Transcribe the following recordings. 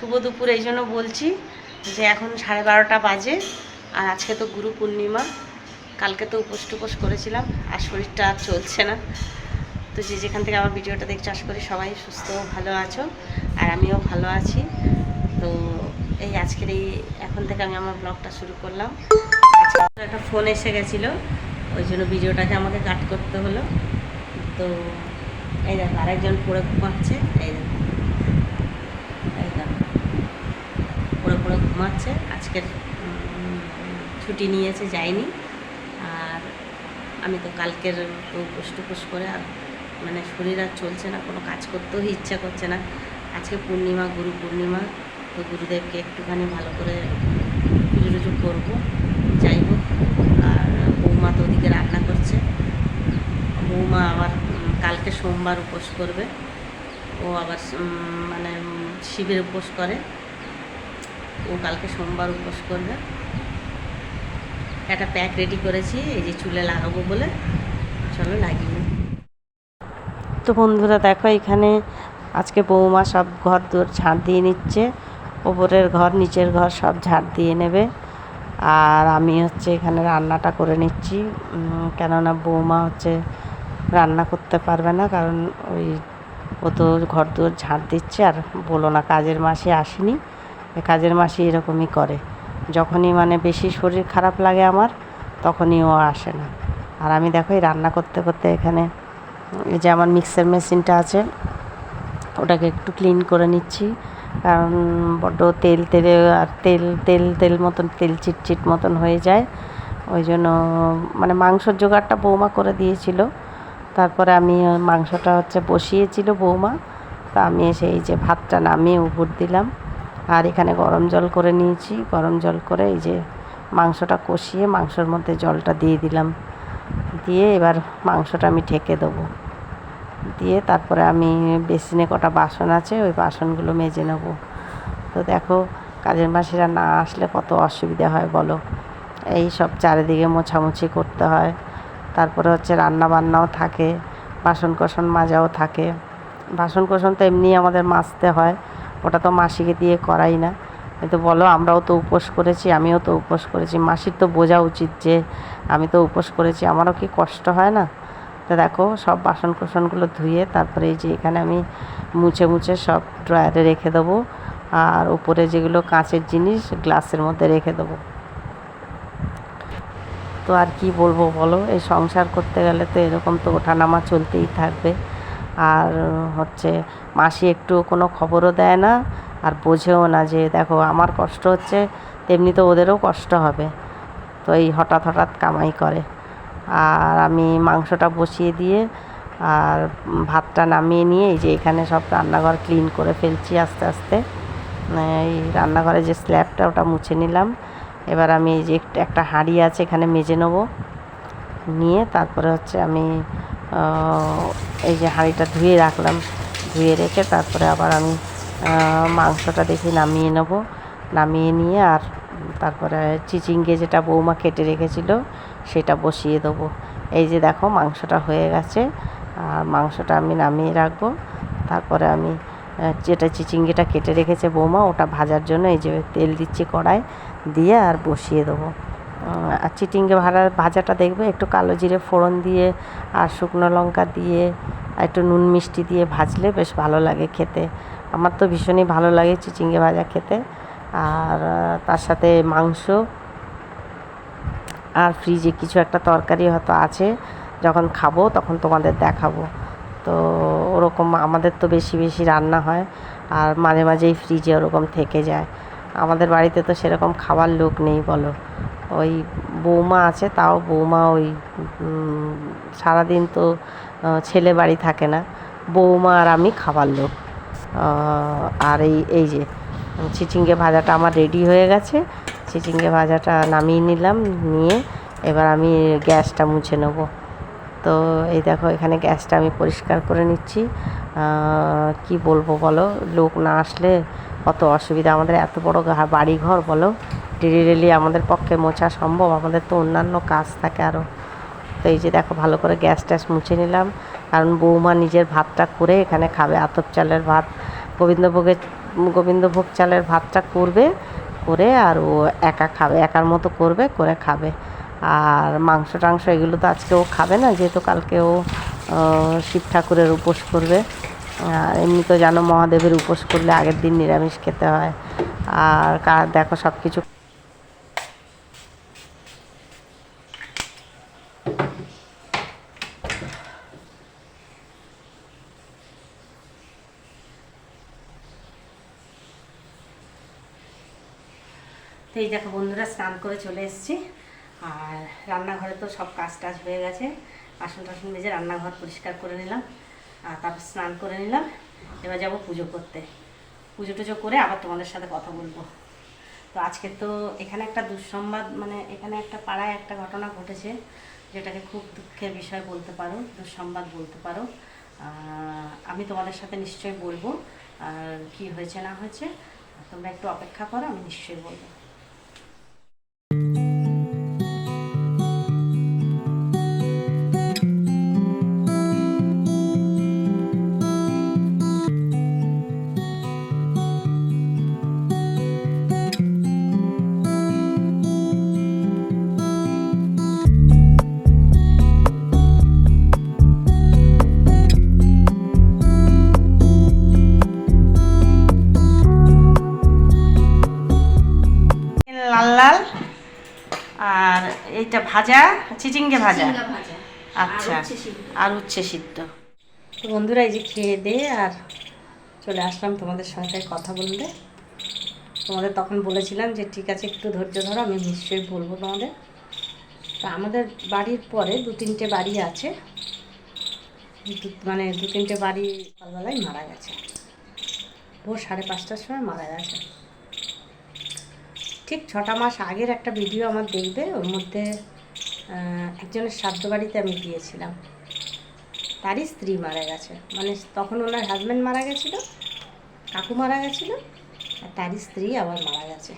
শুভ দুপুর, এই জন্য বলছি যে এখন সাড়ে বারোটা বাজে আর আজকে তো গুরু পূর্ণিমা। কালকে তো উপোস টুপোস করেছিলাম আর শরীরটা চলছে না। তো যে যেখান থেকে আমার ভিডিওটা দেখে চাষ করি সবাই সুস্থ ভালো আছো আর আমিও ভালো আছি। তো এই আজকের এই এখন থেকে আমি আমার ব্লগটা শুরু করলাম। একটা ফোন এসে গেছিল, ওই জন্য ভিডিওটাকে আমাকে কাট করতে হলো। তো এই দেখো, আরেকজন পড়ে ঘুমাচ্ছে, এই দেখো এই দেখো পড়ে ঘুমাচ্ছে। আজকের ছুটি নিয়েছে যায়নি আর আমি তো কালকের তো পুষ্ট করে আর মানে শরীর আর চলছে না, কোনো কাজ করতেও ইচ্ছা করছে না। আজকে পূর্ণিমা, গুরু পূর্ণিমা, তো গুরুদেবকে একটুখানি ভালো করে পুজো টুজো করব, যাই হোক। আর বৌমা তো ওদিকে রান্না করছে। বৌমা আবার কালকে সোমবার উপোস করবে। ও আবার মানে শিবের উপোস করে। ও কালকে সোমবার উপোস করবে। একটা প্যাক রেডি করেছি, এই যে চুলে লাগাবো বলে। চলো লাগিয়ে। তো বন্ধুরা, দেখো এখানে আজকে বৌমা সব ঘর দোর ঝাড় দিয়ে নিচ্ছে। ওপরের ঘর, নিচের ঘর সব ঝাড় দিয়ে নেবে। আর আমি হচ্ছে এখানে রান্নাটা করে নিচ্ছি। কেননা বৌমা হচ্ছে রান্না করতে পারবে না, কারণ ওই ও তো ঘর দুয়ার ঝাড় দিচ্ছে। আর বলো না, কাজের মাসে আসেনি। কাজের মাসি এরকমই করে। যখনই মানে বেশি শরীর খারাপ লাগে আমার, তখনই ও আসে না। আর আমি দেখো, এই রান্না করতে করতে এখানে এই যে আমার মিক্সার মেশিনটা আছে, ওটাকে একটু ক্লিন করে নিচ্ছি। কারণ বড্ড তেল তেলে, আর তেল তেল তেল মতন, তেল চিটচিট মতন হয়ে যায়। ওই জন্য মানে মাংসর জোগাড়টা বৌমা করে দিয়েছিল। তারপরে আমি মাংসটা হচ্ছে বসিয়েছিল বৌমা। তা আমি এসে এই যে ভাতটা নামিয়ে উপর দিলাম। আর এখানে গরম জল করে নিয়েছি। গরম জল করে এই যে মাংসটা কষিয়ে মাংসর মধ্যে জলটা দিয়ে দিলাম। দিয়ে এবার মাংসটা আমি ঢেকে দেবো। দিয়ে তারপরে আমি বেসিনে কটা বাসন আছে, ওই বাসনগুলো মেজে নেব। তো দেখো, কাজের মাসিরা না আসলে কত অসুবিধা হয় বলো? এই সব চারিদিকে মোছামুছি করতে হয়। তারপরে হচ্ছে রান্না বান্নাও থাকে বাসন কোসন মাজাও থাকে। বাসন কোসন তো এমনি আমাদের মাজতে হয়। ওটা তো মাসিকে দিয়ে করাই না। কিন্তু বলো, আমরাও তো উপোস করেছি, আমিও তো উপোস করেছি। মাসির তো বোঝা উচিত যে আমি তো উপোস করেছি, আমারও কি কষ্ট হয় না? তো দেখো, সব বাসন কোসনগুলো ধুয়ে তারপরে এই যে এখানে আমি মুছে মুছে সব ড্রয়ারে রেখে দেবো। আর উপরে যেগুলো কাঁচের জিনিস, গ্লাসের মধ্যে রেখে দেবো। তো আর কি বলব বলো, এই সংসার করতে গেলে তো এরকম তো ওঠানামা চলতেই থাকবে। আর হচ্ছে মাসি একটু কোনো খবরও দেয় না আর বোঝেও না যে দেখো আমার কষ্ট হচ্ছে, তেমনি তো ওদেরও কষ্ট হবে। তো এই হঠাৎ হঠাৎ কামাই করে। আর আমি মাংসটা বসিয়ে দিয়ে আর ভাতটা নামিয়ে নিয়ে এই যে এখানে সব রান্নাঘর ক্লিন করে ফেলছি আস্তে আস্তে। এই রান্নাঘরে যে স্ল্যাবটা ওটা মুছে নিলাম। এবার আমি এই যে একটা হাঁড়ি আছে এখানে মেজে নেব। নিয়ে তারপরে হচ্ছে আমি এই যে হাঁড়িটা ধুয়ে রাখলাম, ধুয়ে রেখে তারপরে আবার আমি মাংসটা দেখি নামিয়ে নেব। নামিয়ে নিয়ে আর তারপরে চিচিঙ্গে যেটা বৌমা কেটে রেখেছিল, সেটা বসিয়ে দেবো। এই যে দেখো মাংসটা হয়ে গেছে, আর মাংসটা আমি নামিয়ে রাখব। তারপরে আমি যেটা চিচিঙ্গেটা কেটে রেখেছে বৌমা, ওটা ভাজার জন্য এই যে তেল দিচ্ছি কড়াই, দিয়ে আর বসিয়ে দেবো। আর চিটিঙ্গে ভাড়া, ভাজাটা দেখবে? একটু কালো জিরে ফোড়ন দিয়ে আর শুকনো লঙ্কা দিয়ে আর একটু নুন মিষ্টি দিয়ে ভাজলে বেশ ভালো লাগে খেতে। আমার তো ভীষণই ভালো লাগে চিচিঙ্গে ভাজা খেতে। আর তার সাথে মাংস আর ফ্রিজে কিছু একটা তরকারি হয়তো আছে, যখন খাব তখন তোমাদের দেখাবো। তো ওরকম আমাদের তো বেশি বেশি রান্না হয় আর মাঝে মাঝেই ফ্রিজে ওরকম থেকে যায়। আমাদের বাড়িতে তো সেরকম খাবার লোক নেই বলো। ওই বৌমা আছে, তাও বৌমা ওই সারাদিন তো ছেলে বাড়ি থাকে না। বৌমা আর আমি খাবার লোক। আর এই এই যে, চিচিঙ্গে ভাজাটা আমার রেডি হয়ে গেছে। চিচিঙ্গে ভাজাটা নামিয়ে নিলাম, নিয়ে এবার আমি গ্যাসটা মুছে নেব। তো এই দেখো, এখানে গ্যাসটা আমি পরিষ্কার করে নিচ্ছি। কি বলব বলো, লোক না আসলে কত অসুবিধা। আমাদের এত বড় বাড়ি ঘর বলো। ডেলি আমাদের পক্ষে মোছা সম্ভব, আমাদের তো অন্যান্য কাজ থাকে আরও তো এই যে দেখো, ভালো করে গ্যাস ট্যাস মুছে নিলাম। কারণ বৌমা নিজের ভাতটা করে এখানে খাবে, আতপ চালের ভাত, গোবিন্দভোগের, গোবিন্দভোগ চালের ভাতটা করবে, করে আর ও একা খাবে, একার মতো করবে, করে খাবে। আর মাংস টাংস এগুলো তো আজকে ও খাবে না, যেহেতু কালকে ও শিব ঠাকুরের উপোস করবে। আর এমনি তো জানো মহাদেবের উপোস করলে আগের দিন নিরামিষ খেতে হয়। আর দেখো সব কিছু এই দেখো বন্ধুরা স্নান করে চলে এসেছি। আর রান্নাঘরে তো সব কাজ টাজ হয়ে গেছে। বাসন টাসন মেজে রান্নাঘর পরিষ্কার করে নিলাম। আর তারপর স্নান করে নিলাম। এবার যাব পুজো করতে। পুজো টুজো করে আবার তোমাদের সাথে কথা বলব। তো আজকে তো এখানে একটা দুঃসংবাদ মানে এখানে একটা পাড়ায় একটা ঘটনা ঘটেছে, যেটাকে খুব দুঃখের বিষয় বলতে পারো, দুঃসংবাদ বলতে পারো। আমি তোমাদের সাথে নিশ্চয়ই বলব, আর কি হয়েছে না হয়েছে, তোমরা একটু অপেক্ষা করো, আমি নিশ্চয়ই বলব। ভাজা? চিচিঙ্গে ভাজা? আচ্ছা আর। উচ্ছে সিদ্ধ। তো বন্ধুরা এই যে খেয়ে দে আর চলে আসলাম তোমাদের সঙ্গে কথা বলতে। তোমাদের তখন বলেছিলাম যে ঠিক আছে একটু ধৈর্য ধরো আমি নিশ্চয়ই বলব তোমাদের। তা আমাদের বাড়ির পরে দু তিনটে বাড়ি আছে। মানে দু তিনটে বাড়ি সকালবেলায় মারা গেছে। ভোর সাড়ে পাঁচটার সময় মারা গেছে। ঠিক ছটা মাস আগের একটা ভিডিও আমার দেখবে ওর মধ্যে একজনের শ্রাদ্ধ বাড়িতে আমি গিয়েছিলাম। তারই স্ত্রী মারা গেছে। মানে তখন ওনার হাজব্যান্ড মারা গেছিল, কাকু মারা গেছিল, আর তারই স্ত্রী আবার মারা গেছে।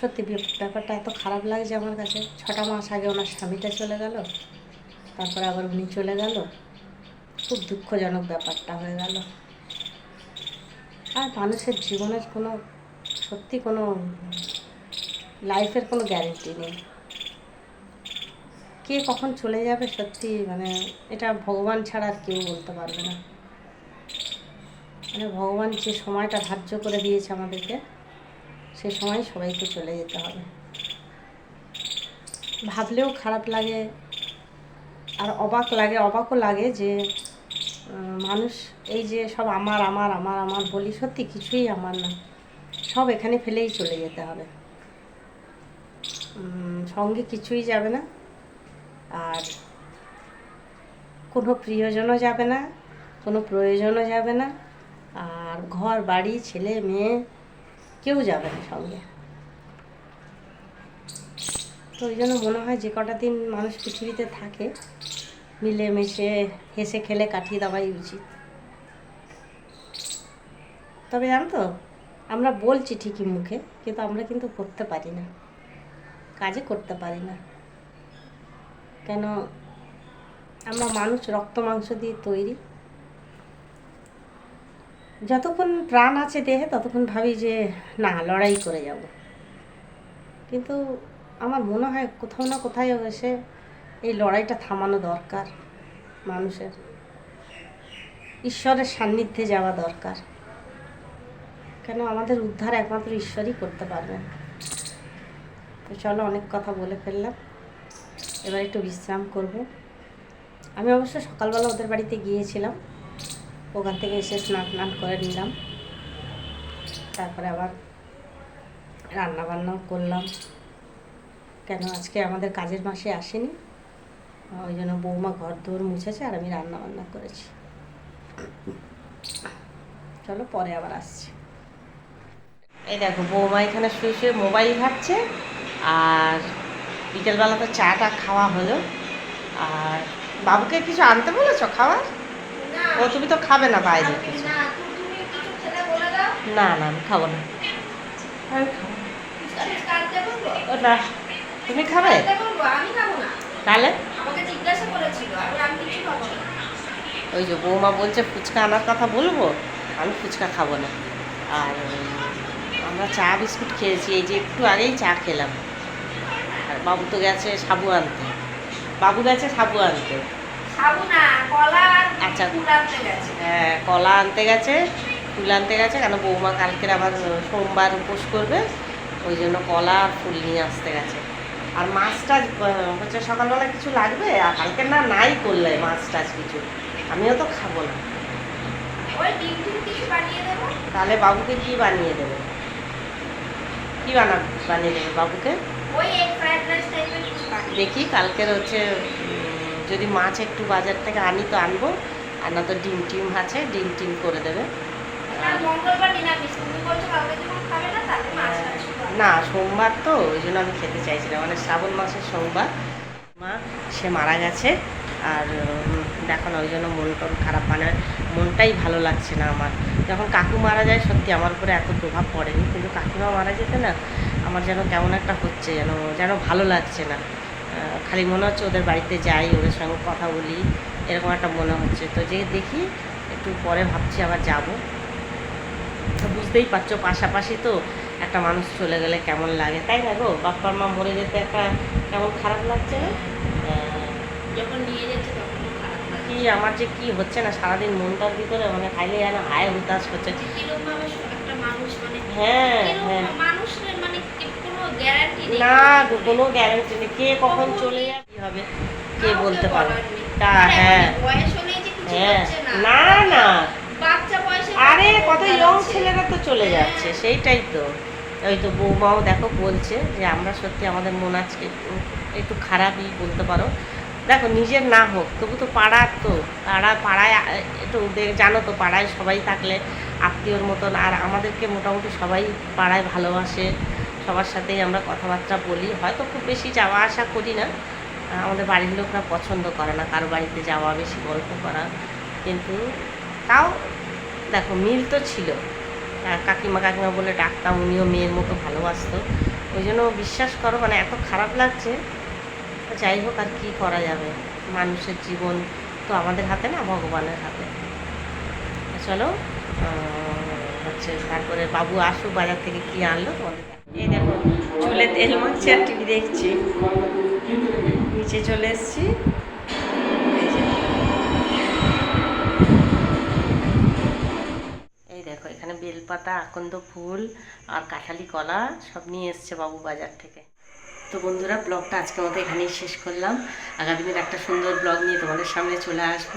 সত্যি ব্যাপারটা এত খারাপ লাগছে আমার কাছে। ছটা মাস আগে ওনার স্বামীটা চলে গেল, তারপরে আবার উনি চলে গেল। খুব দুঃখজনক ব্যাপারটা হয়ে গেল। আর মানুষের জীবনের কোনো, সত্যি কোনো লাইফের কোনো গ্যারেন্টি নেই। কে কখন চলে যাবে সত্যি মানে এটা ভগবান ছাড়া আর কেউ বলতে পারবে না। মানে ভগবান যে সময়টা ধার্য করে দিয়েছে আমাদেরকে, সে সময় সবাইকে চলে যেতে হবে। ভাবলেও খারাপ লাগে, আর অবাক লাগে, অবাকও লাগে যে মানুষ এই যে সব আমার আমার আমার আমার বলি সত্যি কিছুই আমার না। সব এখানে ফেলেই চলে যেতে হবে। সঙ্গে কিছুই যাবে না। আর কোনো প্রিয়জনও যাবে না, কোনো প্রয়োজনও যাবে না। আর ঘর, বাড়ি, ছেলে, মেয়ে, কেউ যাবে না সঙ্গে। তো ওই জন্য মনে হয় যে কটা দিন মানুষ পৃথিবীতে থাকে, মিলেমিশে হেসে খেলে কাটিয়ে দেওয়াই উচিত। তবে জানো তো, আমরা বলছি ঠিকই মুখে, কিন্তু আমরা কিন্তু করতে পারি না। কাজে করতে পারি না। কেন আমরা মানুষ রক্ত মাংস দিয়ে তৈরি? যতক্ষণ প্রাণ আছে দেহে, ততক্ষণ ভাবি যে না, লড়াই করে যাব। কিন্তু আমার মনে হয় কোথাও না কোথায় এসে এই লড়াইটা থামানো দরকার মানুষের। ঈশ্বরের সান্নিধ্যে যাওয়া দরকার। কেন আমাদের উদ্ধার একমাত্র ঈশ্বরই করতে পারবেন। তো চলো অনেক কথা বলে ফেললাম। এবার একটু বিশ্রাম করব। আমি অবশ্য সকালবেলা ওদের বাড়িতে গিয়েছিলাম। ওখান থেকে এসে স্নান টান করে নিলাম। তারপরে আবার রান্না বান্নাও করলাম। কেন আজকে আমাদের কাজের মাসে আসেনি। ওই জন্য বৌমা ঘর দৌড় মুছেছে আর আমি রান্না বান্না করেছি। চলো পরে আবার আসছি। এই দেখো, বৌমা এখানে শুয়ে শুয়ে মোবাইল ঘাটছে আর বিকেলবেলা তো চাটা খাওয়া হলো। আর বাবুকে কিছু আনতে বলেছ খাওয়ার? ও তুমি তো খাবে না বাইরে কিছু। না। না আমি খাব না। আমি খাব না। না। তুমি খাবে? তাহলে? ওই যে বৌমা বলছে ফুচকা আনার কথা বলব আমি ফুচকা খাব না। আর আমরা চা বিস্কুট খেয়েছি এই যে একটু আগেই চা খেলাম। বাবু তো গেছে সাবু আনতে। বাবু গেছে সাবু আনতে। কলা আচ্ছা। ফুল আনতে গেছে। হ্যাঁ কলা আনতে গেছে ফুল আনতে গেছে কেন বৌমা কালকের আবার সোমবার উপোস করবে ওই জন্য কলা আর ফুল নিয়ে আসতে গেছে। আর মাছটা হচ্ছে সকালবেলা কিছু লাগবে? আর কালকে না নাই করলে মাছ টাছ কিছু। আমিও তো খাব না। তাহলে বাবুকে কি বানিয়ে দেবে? কি বানা বানিয়ে দেবে বাবুকে? দেখি কালকের হচ্ছে যদি মাছ একটু বাজার থেকে আনি তো আনব। আর না তো ডিম টিম আছে ডিম টিম করে দেবে। খাবে। না সোমবার তো ওই জন্য আমি খেতে চাইছিলাম। মানে শ্রাবণ মাসের সোমবার। মা সে মারা গেছে। আর দেখো না ওই জন্য মন টন খারাপ। মানে মনটাই ভালো লাগছে না আমার। যখন কাকু মারা যায় সত্যি আমার উপরে এত প্রভাব পড়েনি। কিন্তু কাকিমা মারা যেতে না আমার যেন কেমন একটা হচ্ছে যেন যেন ভালো লাগছে না। খালি মনে হচ্ছে ওদের বাড়িতে যাই ওদের সঙ্গে কথা বলি এরকম একটা মনে হচ্ছে। তো যে দেখি একটু পরে ভাবছি আবার যাব। তো বুঝতেই পারছ পাশাপাশি তো একটা মানুষ চলে গেলে কেমন লাগে তাই না গো? বাপ্পার মা মরে যেতে একটা কেমন খারাপ লাগছে না? যখন নিয়ে যাচ্ছে তখন কি আমার যে কি হচ্ছে না সারাদিন মনটার ভিতরে মানে খাইলে যেন হায় হুতাশ হচ্ছে। মানে হ্যাঁ হ্যাঁ। না কোনো গ্যারান্টি নেই। কে কখন চলে যাবে হবে কে বলতে নেই। তা হ্যাঁ। বয়স হলেই যে কিছু হ্যাঁ। না। না আরে কত ইয়ং ছেলেরা তো চলে হ্যাঁ। যাচ্ছে সেইটাই তো। ওই তো বৌমাও দেখো বলছে যে আমরা সত্যি আমাদের মন আজকে একটু- খারাপই বলতে পারো। দেখো নিজের না হোক তবু তো পাড়ার তো। পাড়া পাড়ায় একটু জানো তো পাড়ায় সবাই থাকলে আত্মীয়র মতন আর আমাদেরকে মোটামুটি সবাই পাড়ায় ভালোবাসে। সবার সাথেই আমরা কথাবার্তা বলি। হয়তো খুব বেশি যাওয়া আসা করি না। আমাদের বাড়ির লোকরা পছন্দ করে না, কারও বাড়িতে যাওয়া, বেশি গল্প করা। কিন্তু তাও দেখো, মিল তো ছিল। কাকিমা কাকিমা বলে ডাকতাম, উনিও মেয়ের মতো ভালোবাসতো। ওই জন্য বিশ্বাস করো মানে এত খারাপ লাগছে। যাই হোক, আর কী করা যাবে? মানুষের জীবন তো আমাদের হাতে না, ভগবানের হাতে। চলো হচ্ছে তারপরে বাবু আসুক, বাজার থেকে কি আনলো তোমাদের। এই দেখো, চুলে তেল মাখছি আর টিভি দেখছি। নিচে চলে এসেছি। এই দেখো, এখানে বেলপাতা, আকন্দ ফুল আর কাঁঠালি কলা সব নিয়ে এসছে বাবু বাজার থেকে। তো বন্ধুরা, ব্লগটা আজকের মতো এখানেই শেষ করলাম। আগামী দিন একটা সুন্দর ব্লগ নিয়ে তোমাদের সামনে চলে আসব।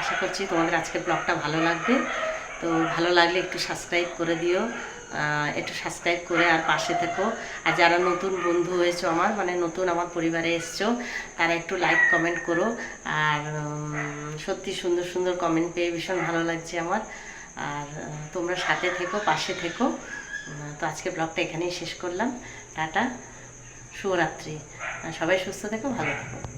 আশা করছি তোমাদের আজকের ব্লগটা ভালো লাগবে। তো ভালো লাগলে একটু সাবস্ক্রাইব করে দিও। একটু সাবস্ক্রাইব করে আর পাশে থেকো। আর যারা নতুন বন্ধু হয়েছো আমার মানে নতুন আমার পরিবারে এসছো, তারা একটু লাইক কমেন্ট করো। আর সত্যি সুন্দর সুন্দর কমেন্ট পেয়ে ভীষণ ভালো লাগছে আমার। আর তোমরা সাথে থেকো, পাশে থেকো। তো আজকে ব্লগটা এখানেই শেষ করলাম। টাটা, শুভরাত্রি। সবাই সুস্থ থেকো, ভালো থেকো।